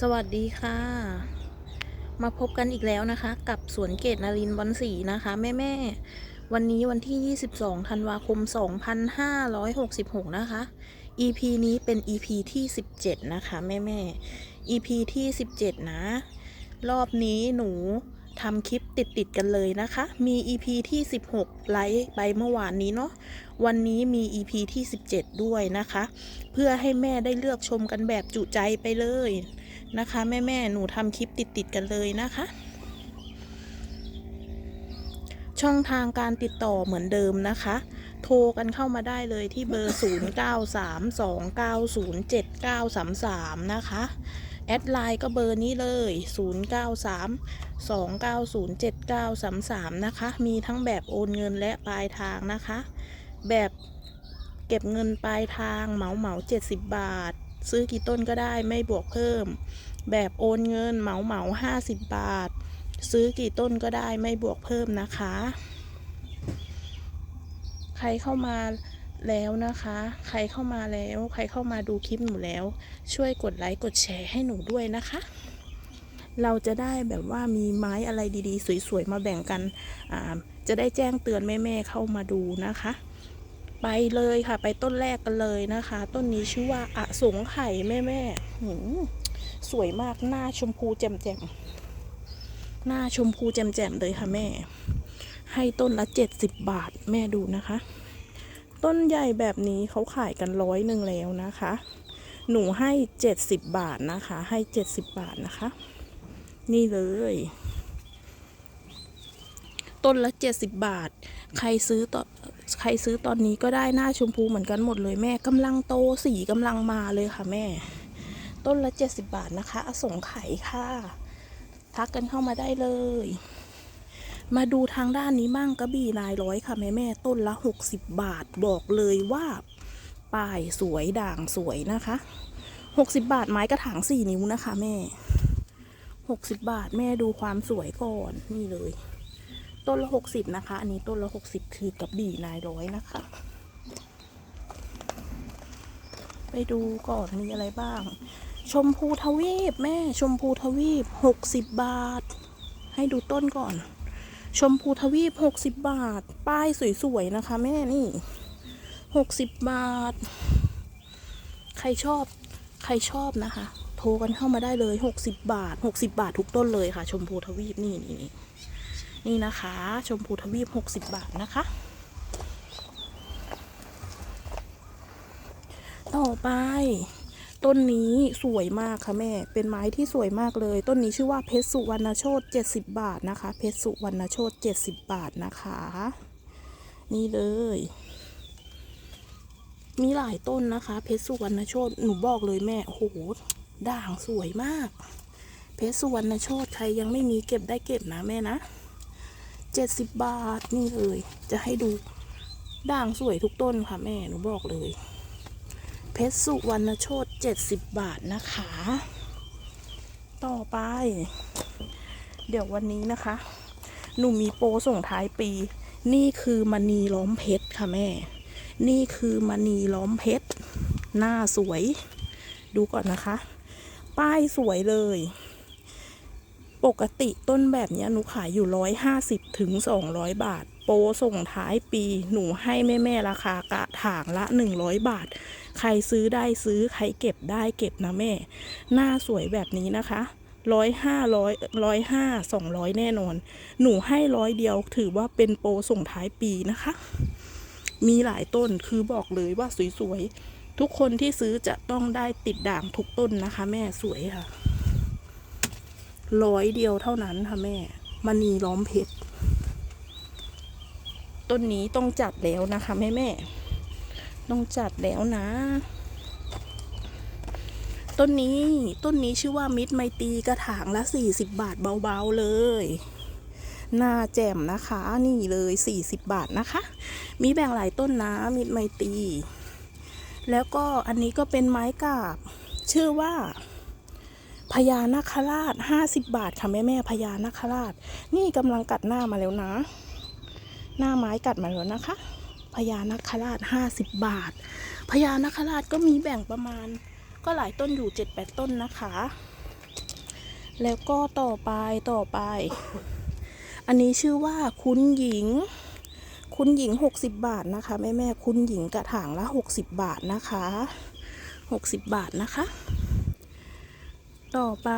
สวัสดีค่ะ มาพบกันอีกแล้วนะคะ กับสวนเกตนารินบอนสีนะคะ แม่แม่วันนี้วันที่ 22 ธันวาคม 2566 นะคะ EP นี้เป็น EP ที่ 17 นะคะ แม่แม่ EP ที่ 17 นะ รอบนี้หนูทำคลิปติดติดกันเลยนะคะ มี EP ที่ 16 ไลฟ์ไปเมื่อวานนี้เนาะ วันนี้มี EP ที่ 17 ด้วยนะคะ เพื่อให้แม่ได้เลือกชมกันแบบจุใจไปเลย นะคะแม่แม่ๆหนูทำคลิปติดติดๆกันเลยนะคะ ช่องทางการติดต่อเหมือนเดิมนะคะ โทรกันเข้ามาได้เลยที่เบอร์ 0932907933 นะคะแอดไลน์ก็เบอร์นี้เลย 0932907933 นะคะ มีทั้งแบบโอนเงินและปลายทางนะคะ แบบเก็บเงินปลายทางเหมาเหมา70 บาท ซื้อกี่ต้นก็ได้ไม่บวกเพิ่ม แบบโอนเงินเหมาเหมา50บบาท ซื้อกี่ต้นก็ได้ไม่บวกเพิ่มนะคะ ใครเข้ามาแล้วนะคะ ใครเข้ามาแล้ว ใครเข้ามาดูคลิปหนูแล้ว ช่วยกดไลค์กดแชร์ให้หนูด้วยนะคะ เราจะได้แบบว่ามีไม้อะไรดีๆ สวยๆ มาแบ่งกัน จะได้แจ้งเตือนแม่ๆเข้ามาดูนะคะ ไปเลยค่ะ ไปต้นแรกกันเลยนะคะ ต้นนี้ชื่อว่าอะสงไข่แม่แม่สวยมากหน้าชมพูแจ่มๆหน้าชมพูแจ่มๆเลยค่ะแม่ ให้ต้นละเจ็ดสิบบาทแม่ดูนะคะ ต้นใหญ่แบบนี้เขาขายกันร้อยหนึ่งแล้วนะคะ หนูให้เจ็ดสิบบาทนะคะ ให้เจ็ดสิบบาทนะคะ นี่เลย ต้นละเจ็ดสิบบาท ใครซื้อต่อ ใครซื้อตอนนี้ก็ได้หน้าชมพูเหมือนกันหมดเลยแม่กำลังโตสีกำลังมาเลยค่ะแม่ ต้นละ 70 บาทนะคะ อสงไขยค่ะ ทักกันเข้ามาได้เลย มาดูทางด้านนี้บ้างกระบี่นายร้อยค่ะแม่แม่ต้นละ 60 บาทบอกเลยว่าป้ายสวยด่างสวยนะคะ 60 บาทไม้กระถาง 4 นิ้วนะคะแม่ 60 บาทแม่ดูความสวยก่อนนี่เลย ต้นละหกสิบนะคะ อันนี้ต้นละหกสิบคือกับบี่นายร้อยนะคะ ไปดูก่อนมีอะไรบ้าง ชมพูทวีปแม่ชมพูทวีปหกสิบบาท ให้ดูต้นก่อน ชมพูทวีปหกสิบบาท ป้ายสวยๆนะคะแม่นี่หกสิบบาท ใครชอบใครชอบนะคะ โทรกันเข้ามาได้เลยหกสิบบาทหกสิบาททุกต้นเลยค่ะ ชมพูทวีปนี่นี่นี่ นี่นะคะ ชมพูทวีป 60 บาทนะคะ ต่อไป ต้นนี้สวยมากค่ะแม่ เป็นไม้ที่สวยมากเลย ต้นนี้ชื่อว่าเพชรสุวรรณโชต70 บาทนะคะ เพชรสุวรรณโชต70 บาทนะคะ นี่เลยมีหลายต้นนะคะ เพชรสุวรรณโชตหนูบอกเลยแม่โอ้โหด่างสวยมาก เพชรสุวรรณโชตใครยังไม่มีเก็บได้เก็บนะแม่นะ เจ็ดสิบบาทนี่เลย จะให้ดูด่างสวยทุกต้นค่ะแม่หนูบอกเลย เพชรสุวรรณโชตเจ็ดสิบบาทนะคะ ต่อไป เดี๋ยววันนี้นะคะ หนูมีโปรส่งท้ายปี นี่คือมณีล้อมเพชรค่ะแม่ นี่คือมณีล้อมเพชร หน้าสวย ดูก่อนนะคะ ป้ายสวยเลย ปกติต้นแบบนี้หนูขายอยู่ร้อยห้าสิบถึงสองร้อยบาท โปรส่งท้ายปีหนูให้แม่แม่ราคากะถางละหนึ่งร้อยบาท ใครซื้อได้ซื้อใครเก็บได้เก็บนะแม่ หน้าสวยแบบนี้นะคะร้อยห้าร้อยร้อยห้าสองร้อยแน่นอน หนูให้ร้อยเดียวถือว่าเป็นโปรส่งท้ายปีนะคะ มีหลายต้นคือบอกเลยว่าสวยๆ ทุกคนที่ซื้อจะต้องได้ติดด่างทุกต้นนะคะ แม่สวยค่ะ ร้อยเดียวเท่านั้นค่ะแม่มณีล้อมเพชรต้นนี้ต้องจัดแล้วนะคะแม่แม่ต้องจัดแล้วนะ ต้นนี้ต้นนี้ชื่อว่ามิตรไมตีกระถางละ40บบาทเบาๆเลยหน้าแจ่มนะคะ นี่เลย40บบาทนะคะ มีแบ่งหลายต้นนะมิตรไมตี แล้วก็อันนี้ก็เป็นไม้กาบ ชื่อว่า พญานาคราชห้าสิบบาทค่ะแม่แม่พญานาคราช นี่กำลังกัดหน้ามาแล้วนะ หน้าไม้กัดมาแล้วนะคะพญานาคราชห้าสิบบาทพญานาคราชก็มีแบ่งประมาณ ก็หลายต้นอยู่เจ็ดแปดต้นนะคะ แล้วก็ต่อไปต่อไป อันนี้ชื่อว่าคุณหญิง คุณหญิง60บบาทนะคะแม่แม่คุณหญิงกระถางละ60บบาทนะคะ60บาทนะคะ ต่อไป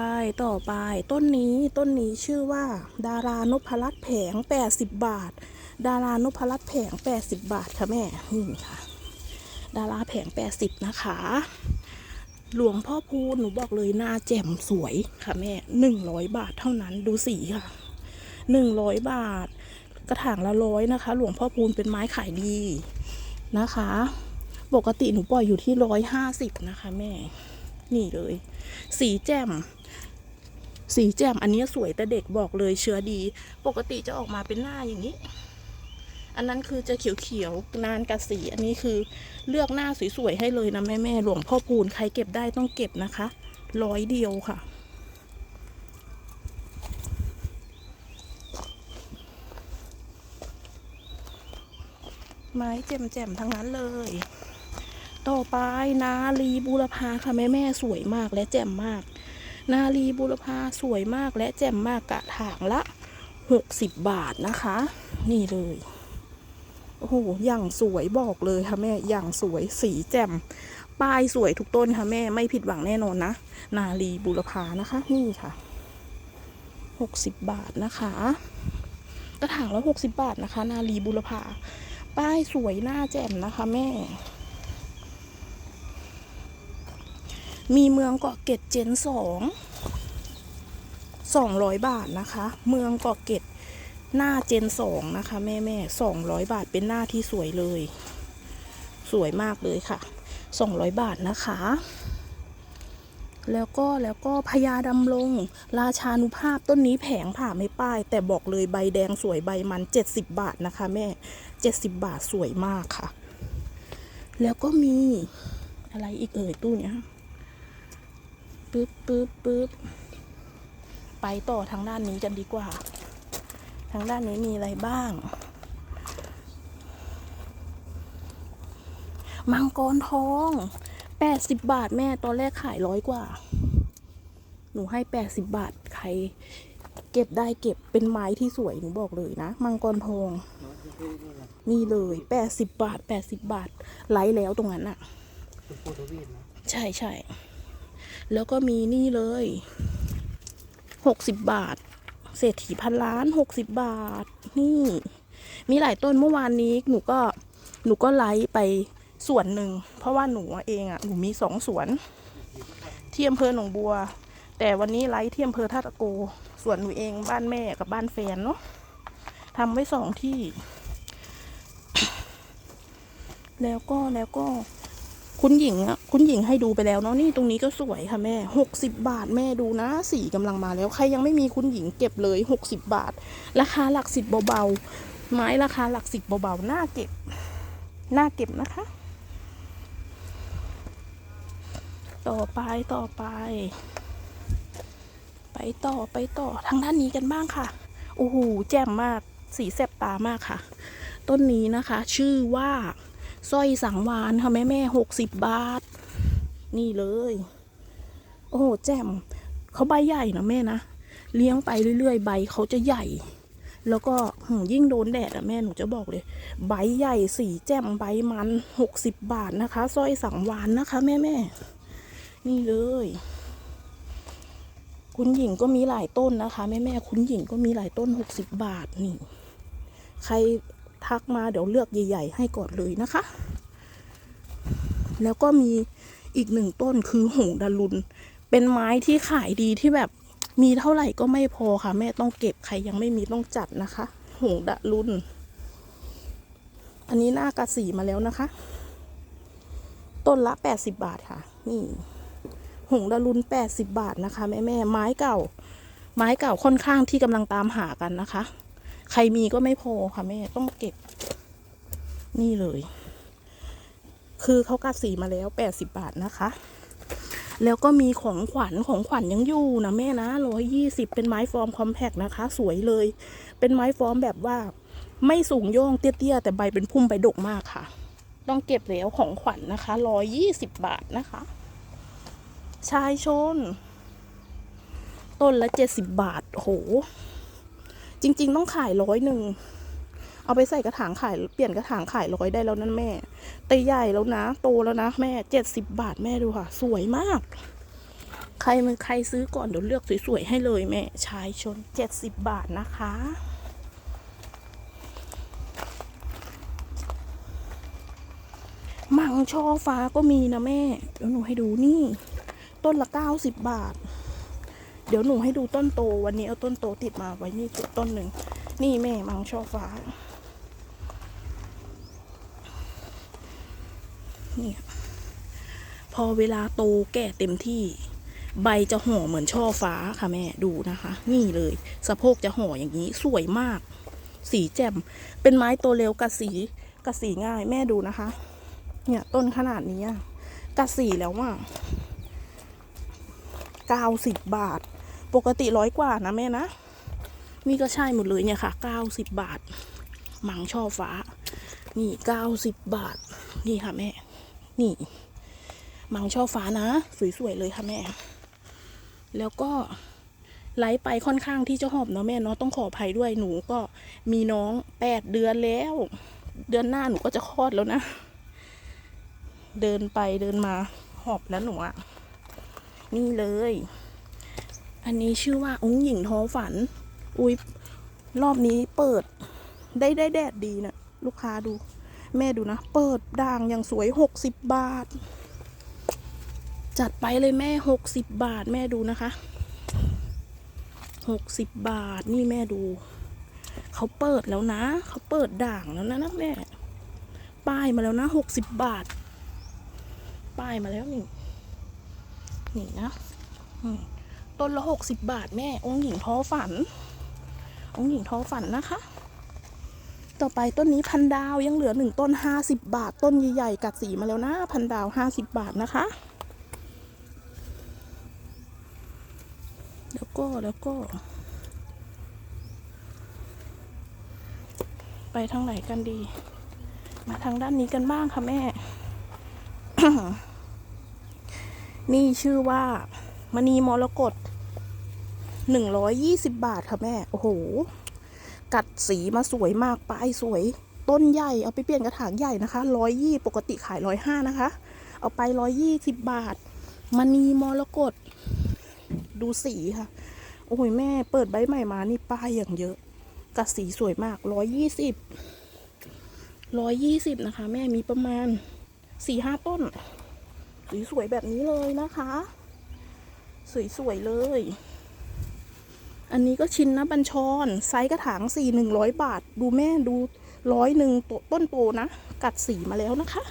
ต่อไป ต้นนี้ต้นนี้ชื่อว่า ดารานพรัตน์แผง 80 บาท ดารานพรัตน์แผง 80 บาทค่ะแม่นี่ค่ะ ดาราแผง 80 นะคะ หลวงพ่อพูนหนูบอกเลยหน้าแจ่มสวยค่ะแม่หนึ่งร้อยบาทเท่านั้นดูสีค่ะหนึ่งร้อยบาท กระถางละร้อยนะคะ หลวงพ่อพูนเป็นไม้ขายดีนะคะ ปกติหนูปล่อยอยู่ที่ร้อยห้าสิบนะคะแม่ นี่เลย สีแจ่ม สีแจ่ม อันนี้สวยแต่เด็กบอกเลยเชื้อดี ปกติจะออกมาเป็นหน้าอย่างนี้ อันนั้นคือจะเขียวๆนานกับสี อันนี้คือเลือกหน้าสวยๆให้เลยนะแม่แม่ๆหลวงพ่อพูนใครเก็บได้ต้องเก็บนะคะ ร้อยเดียวค่ะไม้แจ่มๆทั้งนั้นเลย ต่อไปนาลีบูรพาค่ะแม่แม่สวยมากและแจ่มมาก นาลีบูรพาสวยมากและแจ่มมากกระถางละ60บบาทนะคะ นี่เลยโอ้โหอย่างสวยบอกเลยค่ะแม่อย่างสวยสีแจ่มป้ายสวยทุกต้นค่ะแม่ไม่ผิดหวังแน่นอนนะ นาลีบุรพานะคะ นี่ค่ะหกสิบบาทนะคะกระถางละหกสิบบาทนะคะ นาลีบุรพาป้ายสวยหน้าแจ่มนะคะแม่ มีเมืองเกาะเกร็ดเจนสองสองร้อยบาทนะคะ เมืองเกาะเกร็ดหน้าเจนสองนะคะ แม่แม่สองร้อยบาทเป็นหน้าที่สวยเลย สวยมากเลยค่ะสองร้อยบาทนะคะ แล้วก็แล้วก็พญาดำรงราชานุภาพต้นนี้แผงผ่าไม่ป้าย แต่บอกเลยใบแดงสวยใบมันเจ็ดสิบบาทนะคะ แม่เจ็ดสิบบาทสวยมากค่ะ แล้วก็มีอะไรอีกเอ่ยตู้เนี้ย ปึ๊บปึ๊บปึ๊บไปต่อทางด้านนี้กันดีกว่า ทางด้านนี้มีอะไรบ้าง มังกรทองแปดสิบบาทแม่ตอนแรกขายร้อยกว่า หนูให้แปดสิบบาทใคร เก็บได้เก็บเป็นไม้ที่สวยหนูบอกเลยนะ มังกรทอง นี่เลยแปดสิบบาทแปดสิบบาทไลฟ์แล้วตรงนั้นอะคุณปูทวีปนะใช่ใช่ แล้วก็มีนี่เลยหกสิบบาท เศรษฐีพันล้านหกสิบบาท นี่ มีหลายต้นเมื่อวานนี้หนูก็หนูก็ไลฟ์ไปส่วนหนึ่ง เพราะว่าหนูเองอะหนูมีสองสวน ที่อำเภอหนองบัว แต่วันนี้ไลฟ์ที่อำเภอท่าตะโกส่วนหนูเองบ้านแม่กับบ้านแฟนเนาะทำไว้สองที่ แล้วก็แล้วก็ คุณหญิงอะคุณหญิงให้ดูไปแล้วเนาะนี่ตรงนี้ก็สวยค่ะแม่หกสิบบาทแม่ดูนะสีกำลังมาแล้วใครยังไม่มีคุณหญิงเก็บเลยหกสิบบาท ราคาหลักสิบเบาๆไม้ราคาหลักสิบเบาๆน่าเก็บน่าเก็บนะคะ ต่อไปต่อไป ไปต่อไปต่อทางด้านนี้กันบ้างค่ะโอ้โหแจ่มมากสีแสบตามากค่ะ ต้นนี้นะคะ ชื่อว่า สร้อยสังวานค่ะแม่แม่หกสิบบาท นี่เลย โอ้โหแจ่มเขาใบใหญ่นะแม่นะ เลี้ยงไปเรื่อยๆ ใบเขาจะใหญ่ แล้วก็ยิ่งโดนแดดอะแม่หนูจะบอกเลย ใบใหญ่สีแจ่มใบมันหกสิบบาทนะคะสร้อยสังวานนะคะ แม่แม่นี่เลยคุณหญิงก็มีหลายต้นนะคะ แม่แม่คุณหญิงก็มีหลายต้นหกสิบบาทนี่ ใคร ทักมาเดี๋ยวเลือกใหญ่ ๆ ให้ก่อนเลยนะคะ แล้วก็มีอีกหนึ่งต้นคือหงดารุน เป็นไม้ที่ขายดีที่แบบมีเท่าไหร่ก็ไม่พอค่ะ แม่ต้องเก็บใครยังไม่มีต้องจัดนะคะ หงดารุน อันนี้หน้ากระสีมาแล้วนะคะ ต้นละแปดสิบบาทค่ะ นี่ หงดารุนแปดสิบบาทนะคะ แม่แม่ไม้เก่า ไม้เก่าค่อนข้างที่กำลังตามหากันนะคะ ใครมีก็ไม่พอค่ะแม่ต้องเก็บ นี่เลย คือเขากัดสีมาแล้วแปดสิบบาทนะคะ แล้วก็มีของขวัญของขวัญยังอยู่นะแม่นะร้อยยี่สิบเป็นไม้ฟอร์มคอมแพกนะคะ สวยเลย เป็นไม้ฟอร์มแบบว่าไม่สูงโย่งเตี้ยๆ แต่ใบเป็นพุ่มใบดกมากค่ะ ต้องเก็บแล้วของขวัญนะคะร้อยยี่สิบบาทนะคะ ชายชน ต้นละเจ็ดสิบบาทโห จริง ๆ ต้องขายร้อยหนึ่ง เอาไปใส่กระถางขายเปลี่ยนกระถางขายร้อยได้แล้วนั่นแม่แต่ใหญ่แล้วนะ โตแล้วนะแม่เจ็ดสิบบาทแม่ดูค่ะ สวยมาก ใครมันใครซื้อก่อนเดี๋ยวเลือกสวยๆให้เลยแม่ชายชนเจ็ดสิบบาทนะคะมังช่อฟ้าก็มีนะแม่เดี๋ยวหนูให้ดูนี่ ต้นละเก้าสิบบาท เดี๋ยวหนูให้ดูต้นโตวันนี้เอาต้นโตติดมาไว้นี่ต้นหนึ่ง นี่แม่มังช่อฟ้า นี่พอเวลาโตแก่เต็มที่ ใบจะห่อเหมือนช่อฟ้าค่ะแม่ดูนะคะ นี่เลยสะโพกจะห่ออย่างนี้สวยมาก สีแจ่มเป็นไม้โตเร็วกัดสีกัดสีง่ายแม่ดูนะคะ เนี่ยต้นขนาดนี้อะกัดสีแล้วว่าเก้าสิบบาท ปกติร้อยกว่านะแม่นะ นี่ก็ใช่หมดเลยเนี่ยค่ะเก้าสิบบาท หมังช่อฟ้า นี่เก้าสิบบาท นี่ค่ะแม่ นี่ หมังช่อฟ้านะ สวยๆเลยค่ะแม่ แล้วก็ไลฟ์ไปค่อนข้างที่จะหอบเนาะแม่เนาะต้องขออภัยด้วยหนูก็มีน้องแปดเดือนแล้ว เดือนหน้าหนูก็จะคลอดแล้วนะ เดินไปเดินมาหอบแล้วหนูอะนี่เลย อันนี้ชื่อว่าองค์หญิงท้อฝัน อุ้ยรอบนี้เปิดได้ได้แดดดีนะลูกค้าดู แม่ดูนะ เปิดด่างอย่างสวยหกสิบบาท จัดไปเลยแม่หกสิบบาทแม่ดูนะคะหกสิบบาทนี่แม่ดู เขาเปิดแล้วนะเขาเปิดด่างแล้วนะนะแม่ ป้ายมาแล้วนะหกสิบบาท ป้ายมาแล้วนี่ นี่นะอืม ต้นละหกสิบบาทแม่ องค์หญิงท้อฝัน องค์หญิงท้อฝันนะคะ ต่อไปต้นนี้พันดาวยังเหลือหนึ่งต้นห้าสิบบาท ต้นใหญ่ๆกัดสีมาแล้วนะ พันดาวห้าสิบบาทนะคะ แล้วก็แล้วก็ ไปทางไหนกันดี มาทางด้านนี้กันบ้างค่ะแม่ นี่ชื่อว่า มณีมรกตหนึ่งร้อยยี่สิบบาทค่ะแม่ โอ้โห กัดสีมาสวยมากปลายสวย ต้นใหญ่ เอาไปเปลี่ยนกระถางใหญ่นะคะร้อยยี่ปกติขายร้อยห้านะคะ เอาไปร้อยยี่สิบบาทมณีมรกตดูสีค่ะ โอ้ยแม่เปิดใบใหม่มานี่ป้ายอย่างเยอะ กัดสีสวยมากร้อยยี่สิบร้อยยี่สิบนะคะ แม่มีประมาณสี่ห้าต้นสวยๆแบบนี้เลยนะคะ สวยๆเลย อันนี้ก็ชิ้นนะบัญชร ไซส์กระถางสี่หนึ่งร้อยบาท ดูแม่ดูร้อยหนึ่งต้นโตนะ กัดสีมาแล้วนะคะ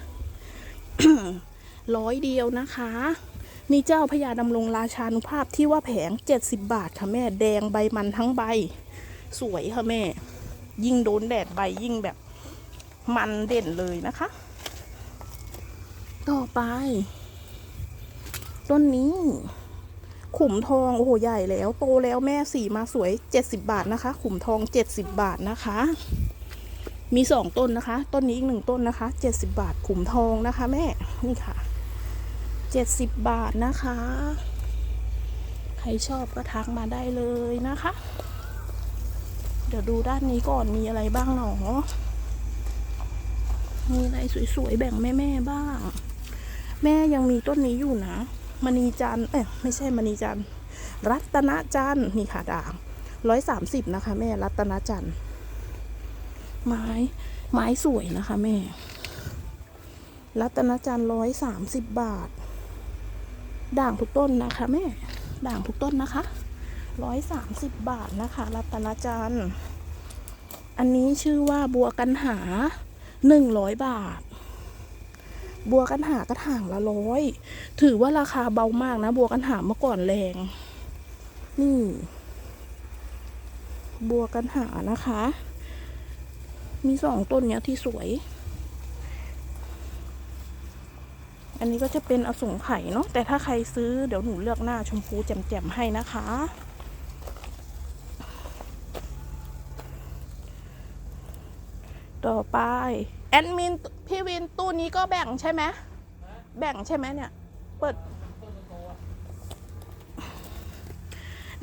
ร้อยเดียวนะคะ นี่เจ้าพญาดำรงราชานุภาพที่ว่าแผงเจ็ดสิบบาทค่ะแม่แดงใบมันทั้งใบ สวยค่ะแม่ ยิ่งโดนแดดใบยิ่งแบบมันเด่นเลยนะคะ ต่อไป ต้นนี้ ขุมทองโอ้โหใหญ่แล้ว โตแล้วแม่สีมาสวย 70 บาทนะคะ ขุมทอง 70 บาทนะคะ มีสองต้นนะคะ ต้นนี้อีกหนึ่งต้นนะคะ 70 บาท ขุมทองนะคะ แม่นี่ค่ะ 70 บาทนะคะ ใครชอบก็ทักมาได้เลยนะคะ เดี๋ยวดูด้านนี้ก่อนมีอะไรบ้างหนอมีอะไรสวยๆแบ่งแม่ๆบ้าง แม่ยังมีต้นนี้อยู่นะ มณีจันเอ้ยไม่ใช่มณีจันรัตนจันนี่ค่ะด่างร้อยสามสิบนะคะ แม่รัตนจันไม้ไม้สวยนะคะ แม่ รัตนจันร้อยสามสิบบาท ด่างทุกต้นนะคะ แม่ ด่างทุกต้นนะคะร้อยสามสิบบาทนะคะ รัตนจันอันนี้ชื่อว่าบัวกันหาหนึ่งร้อยบาท บัวกันหากระถางละร้อย ถือว่าราคาเบามากนะ บัวกันหาเมื่อก่อนแรง นี่ บัวกันหานะคะ มีสองต้นเนี้ยที่สวย อันนี้ก็จะเป็นอสงไข่เนาะ แต่ถ้าใครซื้อเดี๋ยวหนูเลือกหน้าชมพูแจ่มๆให้นะคะต่อไป แอดมินพี่วินตู้นี้ก็แบ่งใช่ไหมแบ่งใช่ไหมเนี่ย เปิด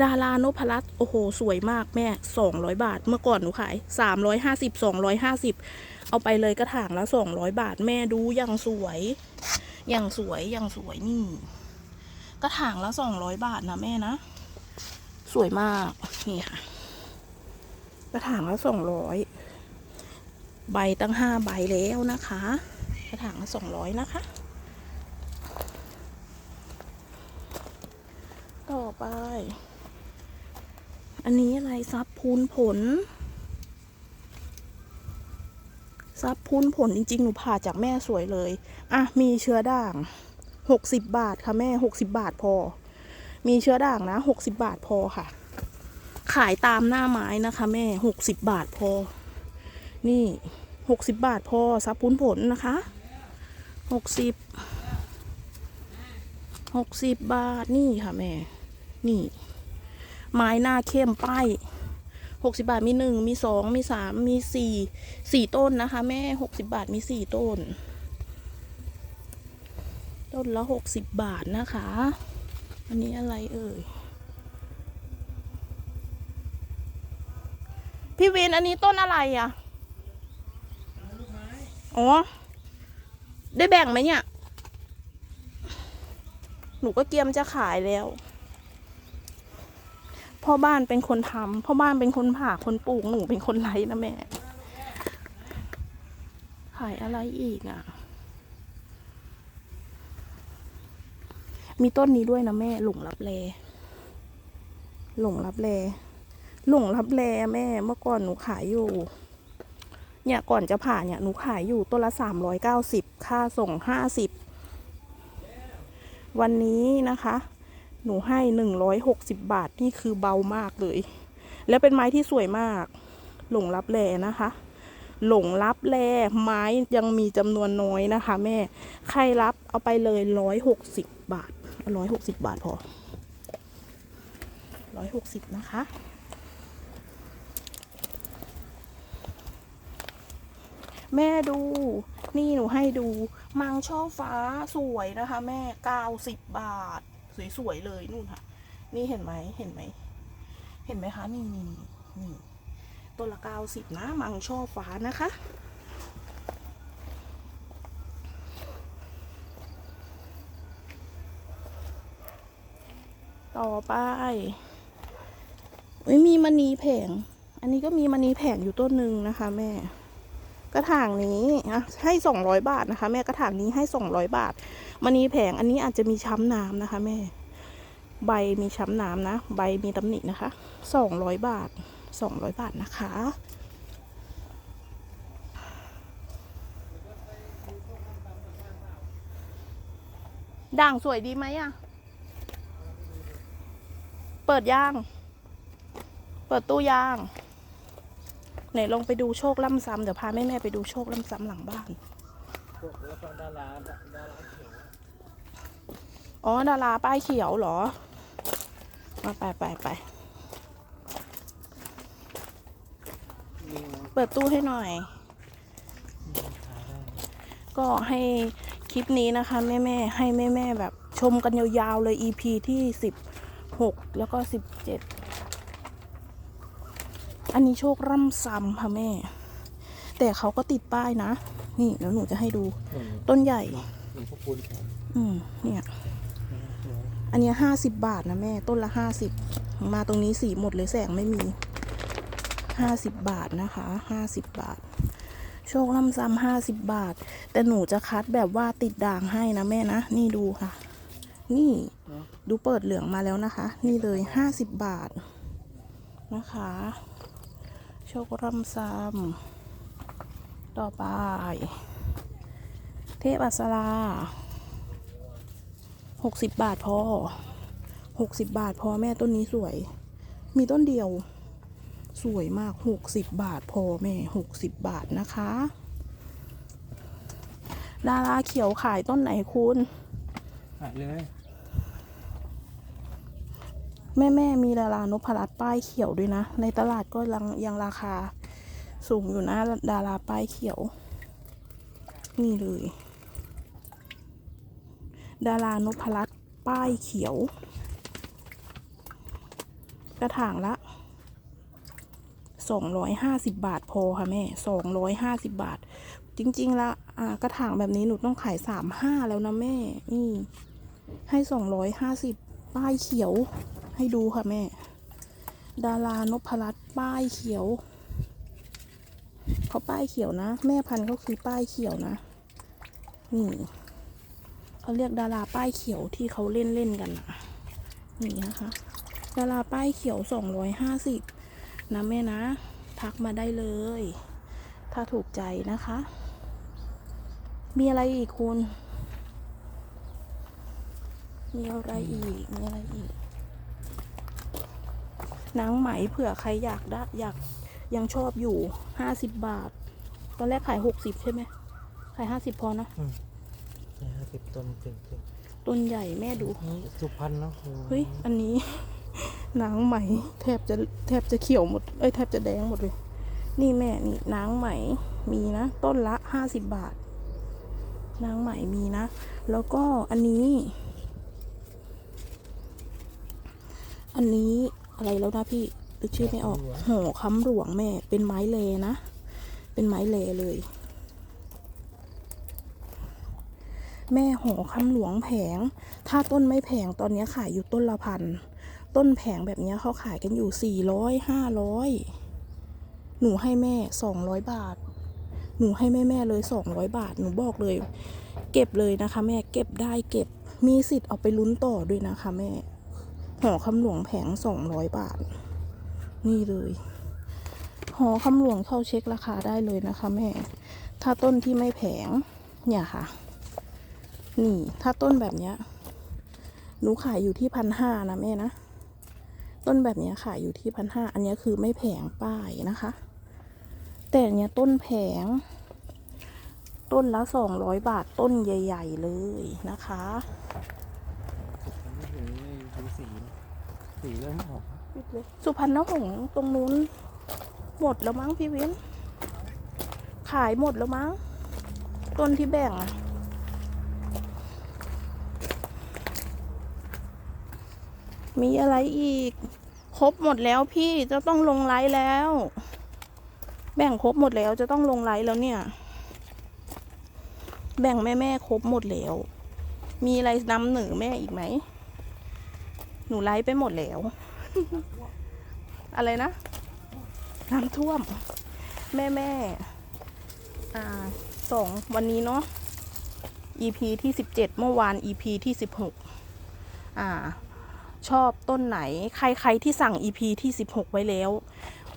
ดารานพรัตน์โอ้โห สวยมากแม่สองร้อยบาท เมื่อก่อนหนูขายสามร้อยห้าสิบสองร้อยห้าสิบเอาไปเลยกระถางละสองร้อยบาทแม่ดูอย่างสวย อย่างสวยอย่างสวยนี่ กระถางละสองร้อยบาทนะแม่นะ สวยมาก นี่ค่ะ กระถางละสองร้อย ใบตั้งห้าใบแล้วนะคะ กระถางสองร้อยนะคะ ต่อไป อันนี้อะไรซับพูนผลซับพูนผลจริงๆ หนูผ่าจากแม่สวยเลย อะ มีเชื้อด่างหกสิบบาทค่ะแม่หกสิบบาทพอ มีเชื้อด่างนะหกสิบบาทพอค่ะ ขายตามหน้าไม้นะคะ แม่หกสิบบาทพอ นี่ หกสิบบาทพอซับพูนผลนะคะหกสิบหกสิบบาทนี่ค่ะแม่ นี่ ไม้หน้าเข้มป้ายหกสิบาทมีหนึ่งมีสองมีสามมีสี่สี่ต้นนะคะ แม่หกสิบาทมีสี่ต้น ต้นละหกสิบบาทนะคะ อันนี้อะไรเอ่ย พี่วินอันนี้ต้นอะไรอะ อ๋อ ได้แบ่งไหมเนี่ย หนูก็เกียมจะขายแล้ว พ่อบ้านเป็นคนทำพ่อบ้านเป็นคนผ่าคนปลูก หนูเป็นคนไร้นะแม่ ขายอะไรอีกอะ มีต้นนี้ด้วยนะแม่ หลงรับแลหลงรับแลหลงรับแลแม่ เมื่อก่อนหนูขายอยู่ เนี่ยก่อนจะผ่าเนี่ยหนูขายอยู่ต้นละสามร้อยเก้าสิบค่าส่งห้าสิบวันนี้นะคะ หนูให้หนึ่งร้อยหกสิบบาทนี่คือเบามากเลย แล้วเป็นไม้ที่สวยมาก หลงรับแลนะคะ หลงรับแลไม้ยังมีจำนวนน้อยนะคะ แม่ ใครรับเอาไปเลยร้อยหกสิบบาทร้อยหกสิบบาทพอร้อยหกสิบนะคะ แม่ดู นี่หนูให้ดู มังช่อฟ้าสวยนะคะ แม่เก้าสิบบาท สวยๆเลยนู่นค่ะ นี่เห็นไหมเห็นไหม เห็นไหมคะ นี่นี่นี่ตัวละเก้าสิบนะ มังช่อฟ้านะคะต่อไปอุ้ยมีมณีแผง อันนี้ก็มีมณีแผงอยู่ต้นหนึ่งนะคะแม่ กระถางนี้นะให้สองร้อยบาทนะคะ แม่กระถางนี้ให้สองร้อยบาทมณีแผงอันนี้อาจจะมีช้ำน้ำนะคะ แม่ ใบมีช้ำน้ำนะ ใบมีตำหนินะคะสองร้อยบาทสองร้อยบาทนะคะ ด่างสวยดีไหมอะเปิดย่าง เปิดตู้ย่าง ไหนลองไปดูโชคล่ำซ้ำเดี๋ยวพาแม่แม่ไปดูโชคล่ำซ้ำหลังบ้านอ๋อดาราป้ายเขียวเหรอ มาไปไปไปเปิดตู้ให้หน่อย ก็ให้คลิปนี้นะคะ แม่แม่ให้แม่แม่แบบชมกันยาวๆเลย EP ที่สิบหกแล้วก็สิบเจ็ด อันนี้โชคร่ำซ้ำค่ะแม่ แต่เขาก็ติดป้ายนะ นี่เดี๋ยวหนูจะให้ดูเหมือนต้นใหญ่ หลวงพ่อคูณแขนอืมเนี่ยสวยอันเนี้ห้าสิบบาทนะแม่ ต้นละห้าสิบมาตรงนี้สีหมดเลยแสงไม่มีห้าสิบบาทนะคะห้าสิบบาท โชคล่ำซ้ำห้าสิบบาท แต่หนูจะคัดแบบว่าติดด่างให้นะแม่นะ นี่ดูค่ะ นี่เนาะดูเปิดเหลืองมาแล้วนะคะ นี่เลยห้าสิบบาทนะคะ โชคร่ำซ้ำต่อไป เทพอัสราหกสิบบาทพอหกสิบบาทพอแม่ต้นนี้สวย มีต้นเดียว สวยมากหกสิบบาทพอแม่หกสิบบาทนะคะ ดาราเขียวขายต้นไหนคุณขายเลย แม่แม่มีดารานพรัตน์ป้ายเขียวด้วยนะ ในตลาดก็ยังยังราคาสูงอยู่นะดาราป้ายเขียว นี่เลย ดารานพรัตน์ป้ายเขียว กระถางละสองร้อยห้าสิบบาทพอค่ะแม่สองร้อยห้าสิบบาท จริงๆละอ่ากระถางแบบนี้หนูต้องขายสามห้าแล้วนะแม่ นี่ ให้สองร้อยห้าสิบป้ายเขียว ให้ดูค่ะแม่ ดารานพรัตน์ป้ายเขียวเขาป้ายเขียวนะ แม่พันธุ์ก็คือป้ายเขียวนะนี่เขาเรียกดาราป้ายเขียวที่เขาเล่นเล่นกันนะนี่นะคะ ดาราป้ายเขียวสองร้อยห้าสิบนะแม่นะ ทักมาได้เลย ถ้าถูกใจนะคะ มีอะไรอีกคุณ มีอะไรอีก มีอะไรอีก หนังไหมเผื่อใครอยากได้อยากยังชอบอยู่ห้าสิบบาท ตอนแรกขายหกสิบใช่ไหมขายห้าสิบพอนะนี่ห้าสิบต้นถึงถึงต้นใหญ่แม่ดูนี่สุพรรณเนาะโอ้เฮ้ย อันนี้ นางไหม แทบจะแทบจะเขียวหมด เอ้ยแทบจะแดงหมดเลย นี่แม่นี่นางไหมมีนะ ต้นละห้าสิบบาท นางไหมมีนะ แล้วก็อันนี้ อันนี้ อะไรแล้วนะพี่นึกชื่อไม่ออกหอค้ำหลวงแม่ เป็นไม้เลนะ เป็นไม้เลเลย แม่หอคำหลวงแผง ถ้าต้นไม่แพงตอนนี้ขายอยู่ต้นละพัน ต้นแผงแบบนี้เขาขายกันอยู่สี่ร้อยห้าร้อยหนูให้แม่สองร้อยบาท หนูให้แม่แม่เลยสองร้อยบาท หนูบอกเลย เก็บเลยนะคะ แม่เก็บได้เก็บ มีสิทธิ์เอาไปลุ้นต่อด้วยนะคะ แม่ หอคำหลวงแผงสองร้อยบาท นี่เลยหอคำหลวงเข้าเช็คราคาได้เลยนะคะแม่ ถ้าต้นที่ไม่แพงเนี่ยค่ะ นี่ถ้าต้นแบบเนี้ยหนูขายอยู่ที่พันห้านะแม่นะ ต้นแบบนี้ขายอยู่ที่พันห้าอันนี้คือไม่แพงป้ายนะคะ แต่อันเนี้ยต้นแพงต้นละสองร้อยบาทต้นใหญ่ ๆ เลยนะคะ ไม่ถึงเลยดูสีนะ สีเริ่มออกสุพรรณหงส์ตรงนู้น หมดแล้วมั้งพี่วินขายหมดแล้วมั้ง ต้นที่แบ่งอะมีอะไรอีก ครบหมดแล้วพี่จะต้องลงไลฟ์แล้ว แบ่งครบหมดแล้วจะต้องลงไลฟ์แล้วเนี่ย แบ่งแม่แม่ครบหมดแล้ว มีอะไรนำเหนือแม่อีกไหม หนูไลฟ์ไปหมดแล้ว อะไรนะ น้ำท่วม แม่แม่อ่าสองวันนี้เนาะ EP ที่สิบเจ็ดเมื่อวาน EP ที่สิบหกอ่า ชอบต้นไหน ใครใครที่สั่ง EP ที่สิบหกไว้แล้ว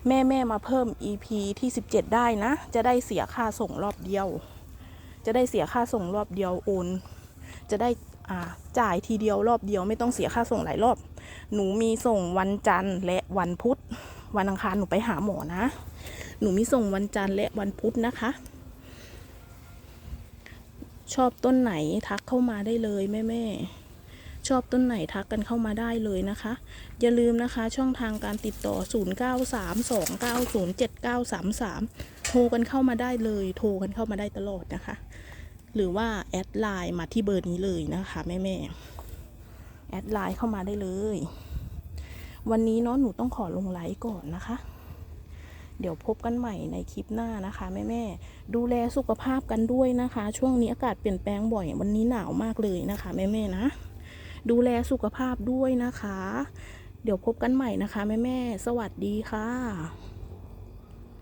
แม่แม่มาเพิ่ม EP ที่สิบเจ็ดได้นะ จะได้เสียค่าส่งรอบเดียว จะได้เสียค่าส่งรอบเดียวโอน จะได้อ่า จ่ายทีเดียวรอบเดียวไม่ต้องเสียค่าส่งหลายรอบ หนูมีส่งวันจันทร์และวันพุธ วันอังคารหนูไปหาหมอนะ หนูมีส่งวันจันทร์และวันพุธนะคะ ชอบต้นไหนทักเข้ามาได้เลยแม่แม่ชอบต้นไหนทักกันเข้ามาได้เลยนะคะ อย่าลืมนะคะช่องทางการติดต่อ 0932907933 โทรกันเข้ามาได้เลย โทรกันเข้ามาได้ตลอดนะคะ หรือว่าแอดไลน์มาที่เบอร์นี้เลยนะคะแม่แม่แอดไลน์เข้ามาได้เลย วันนี้เนาะหนูต้องขอลงไลฟ์ก่อนนะคะ เดี๋ยวพบกันใหม่ในคลิปหน้านะคะแม่แม่ดูแลสุขภาพกันด้วยนะคะ ช่วงนี้อากาศเปลี่ยนแปลงบ่อย วันนี้หนาวมากเลยนะคะแม่แม่นะ ดูแลสุขภาพด้วยนะคะ เดี๋ยวพบกันใหม่นะคะแม่แม่สวัสดีค่ะ